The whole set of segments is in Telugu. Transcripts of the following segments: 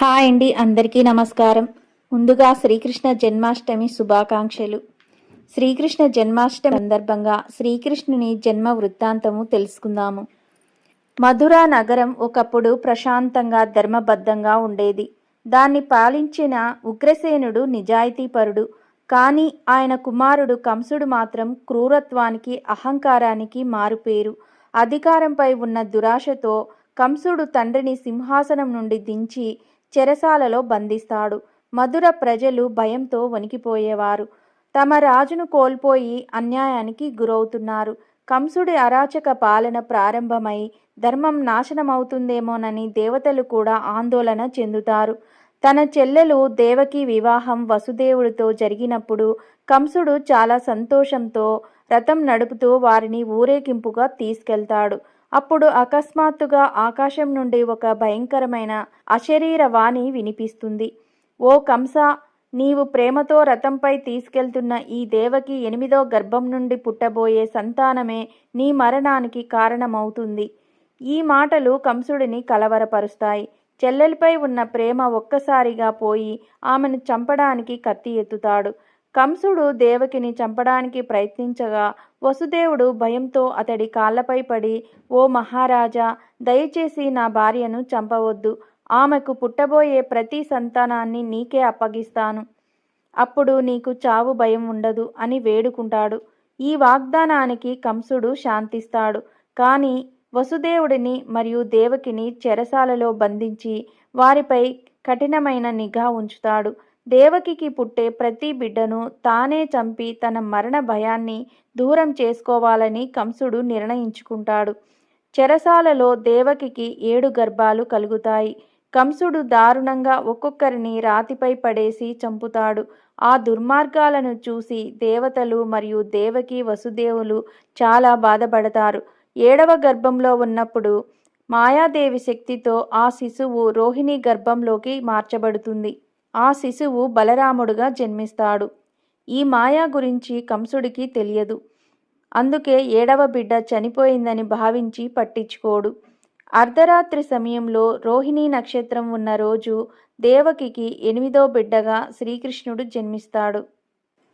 హాయ్ అండి అందరికీ నమస్కారం. ముందుగా శ్రీకృష్ణ జన్మాష్టమి శుభాకాంక్షలు. శ్రీకృష్ణ జన్మాష్టమి సందర్భంగా శ్రీకృష్ణుని జన్మ వృత్తాంతము తెలుసుకుందాము. మధుర నగరం ఒకప్పుడు ప్రశాంతంగా ధర్మబద్ధంగా ఉండేది. దాన్ని పాలించిన ఉగ్రసేనుడు నిజాయితీపరుడు. కానీ ఆయన కుమారుడు కంసుడు మాత్రం క్రూరత్వానికి అహంకారానికి మారుపేరు. అధికారంపై ఉన్న దురాశతో కంసుడు తండ్రిని సింహాసనం నుండి దించి చెరసాలలో బంధిస్తాడు. మధుర ప్రజలు భయంతో వణికిపోయేవారు. తమ రాజును కోల్పోయి అన్యాయానికి గురవుతున్నారు. కంసుడి అరాచక పాలన ప్రారంభమై ధర్మం నాశనమవుతుందేమోనని దేవతలు కూడా ఆందోళన చెందుతారు. తన చెల్లెలు దేవకి వివాహం వసుదేవుడితో జరిగినప్పుడు కంసుడు చాలా సంతోషంతో రథం నడుపుతూ వారిని ఊరేగింపుగా తీసుకెళ్తాడు. అప్పుడు అకస్మాత్తుగా ఆకాశం నుండి ఒక భయంకరమైన అశరీర వాణి వినిపిస్తుంది. ఓ కంస నీవు ప్రేమతో రథంపై తీసుకెళ్తున్న ఈ దేవకి ఎనిమిదో గర్భం నుండి పుట్టబోయే సంతానమే నీ మరణానికి కారణమవుతుంది. ఈ మాటలు కంసుడిని కలవరపరుస్తాయి. చెల్లెలిపై ఉన్న ప్రేమ ఒక్కసారిగా పోయి ఆమెను చంపడానికి కత్తి ఎత్తుతాడు. కంసుడు దేవకిని చంపడానికి ప్రయత్నించగా వసుదేవుడు భయంతో అతడి కాళ్ళపై పడి ఓ మహారాజా దయచేసి నా భార్యను చంపవద్దు. ఆమెకు పుట్టబోయే ప్రతి సంతానాన్ని నీకే అప్పగిస్తాను. అప్పుడు నీకు చావు భయం ఉండదు అని వేడుకుంటాడు. ఈ వాగ్దానానికి కంసుడు శాంతిస్తాడు. కానీ వసుదేవుడిని మరియు దేవకిని చెరసాలలో బంధించి వారిపై కఠినమైన నిఘా ఉంచుతాడు. దేవకికి పుట్టే ప్రతి బిడ్డను తానే చంపి తన మరణ భయాన్ని దూరం చేసుకోవాలని కంసుడు నిర్ణయించుకుంటాడు. చెరసాలలో దేవకికి ఏడు గర్భాలు కలుగుతాయి. కంసుడు దారుణంగా ఒక్కొక్కరిని రాతిపై పడేసి చంపుతాడు. ఆ దుర్మార్గాలను చూసి దేవతలు మరియు దేవకి వసుదేవులు చాలా బాధపడతారు. ఏడవ గర్భంలో ఉన్నప్పుడు మాయాదేవి శక్తితో ఆ శిశువు రోహిణి గర్భంలోకి మార్చబడుతుంది. ఆ శిశువు బలరాముడుగా జన్మిస్తాడు. ఈ మాయా గురించి కంసుడికి తెలియదు. అందుకే ఏడవ బిడ్డ చనిపోయిందని భావించి పట్టించుకోడు. అర్ధరాత్రి సమయంలో రోహిణీ నక్షత్రం ఉన్న రోజు దేవకికి ఎనిమిదో బిడ్డగా శ్రీకృష్ణుడు జన్మిస్తాడు.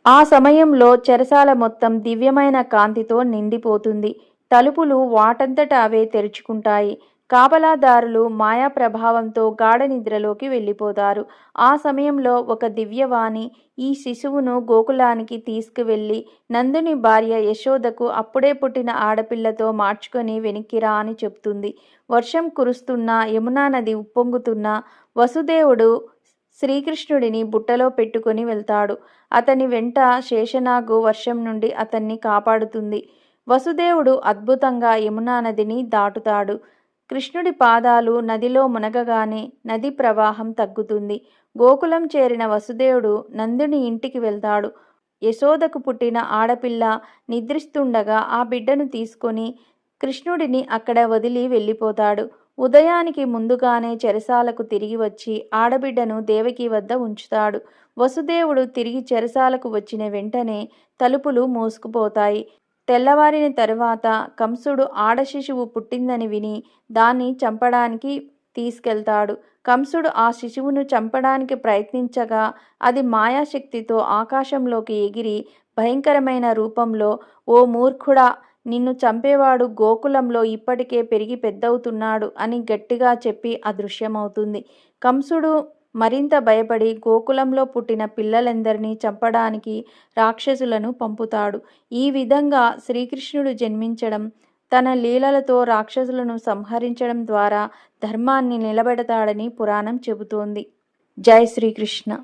ఆ సమయంలో చెరసాల మొత్తం దివ్యమైన కాంతితో నిండిపోతుంది. తలుపులు వాటంతట అవే తెరుచుకుంటాయి. కాపలాదారులు మాయా ప్రభావంతో గాఢ నిద్రలోకి వెళ్ళిపోతారు. ఆ సమయంలో ఒక దివ్యవాణి ఈ శిశువును గోకులానికి తీసుకువెళ్ళి నందుని భార్య యశోదకు అప్పుడే పుట్టిన ఆడపిల్లతో మార్చుకొని వెనక్కిరా అని చెప్తుంది. వర్షం కురుస్తున్న యమునా నది ఉప్పొంగుతున్న వసుదేవుడు శ్రీకృష్ణుడిని బుట్టలో పెట్టుకొని వెళ్తాడు. అతని వెంట శేషనాగు వర్షం నుండి అతన్ని కాపాడుతుంది. వసుదేవుడు అద్భుతంగా యమునా నదిని దాటుతాడు. కృష్ణుడి పాదాలు నదిలో మునగగానే నది ప్రవాహం తగ్గుతుంది. గోకులం చేరిన వసుదేవుడు నందుని ఇంటికి వెళ్తాడు. యశోదకు పుట్టిన ఆడపిల్ల నిద్రిస్తుండగా ఆ బిడ్డను తీసుకొని కృష్ణుడిని అక్కడ వదిలి వెళ్ళిపోతాడు. ఉదయానికి ముందుగానే చెరసాలకు తిరిగి వచ్చి ఆడబిడ్డను దేవకి వద్ద ఉంచుతాడు. వసుదేవుడు తిరిగి చెరసాలకు వచ్చిన వెంటనే తలుపులు మూసుకుపోతాయి. తెల్లవారిన తరువాత కంసుడు ఆడ శిశువు పుట్టిందని విని దాన్ని చంపడానికి తీసుకెళ్తాడు. కంసుడు ఆ శిశువును చంపడానికి ప్రయత్నించగా అది మాయాశక్తితో ఆకాశంలోకి ఎగిరి భయంకరమైన రూపంలో ఓ మూర్ఖుడా నిన్ను చంపేవాడు గోకులంలో ఇప్పటికే పెరిగి పెద్దవుతున్నాడు అని గట్టిగా చెప్పి అదృశ్యమవుతుంది. కంసుడు మరింత భయపడి గోకులంలో పుట్టిన పిల్లలందరినీ చంపడానికి రాక్షసులను పంపుతాడు. ఈ విధంగా శ్రీకృష్ణుడు జన్మించడం తన లీలలతో రాక్షసులను సంహరించడం ద్వారా ధర్మాన్ని నిలబెడతాడని పురాణం చెబుతోంది. జై శ్రీకృష్ణ.